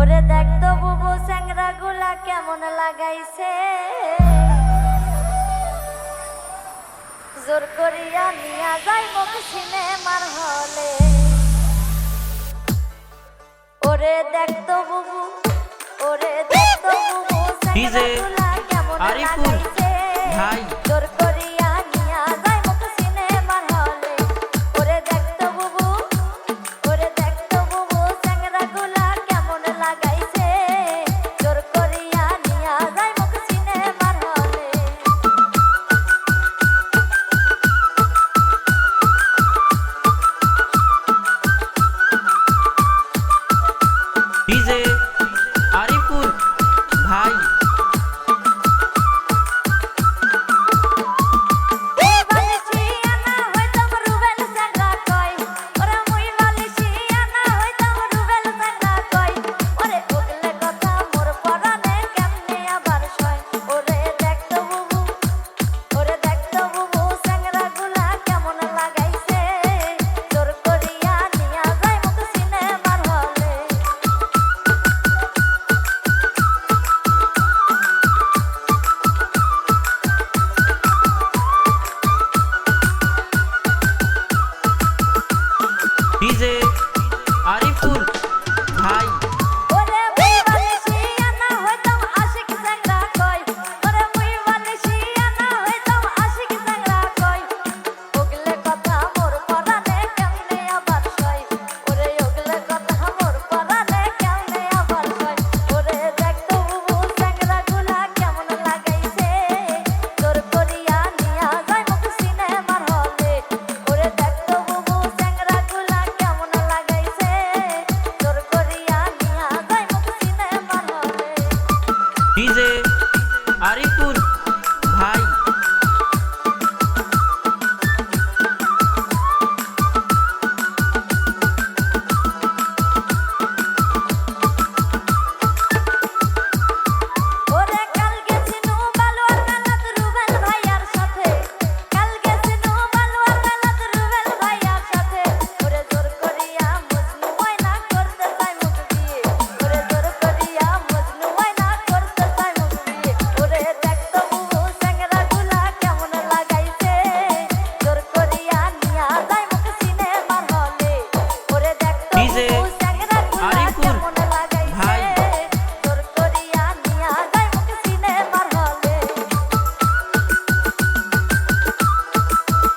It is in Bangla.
ওরে দেখ তো বুবু স্যাংরা গুলা কেমন লাগাইছে। জোর করিয়া নিয়া যাই মুখ সিনেমার হলে। ওরে দেখ তো বুবু ওরে দেখ তো বুবু স্যাংরা গুলা কেমন লাগাইছে।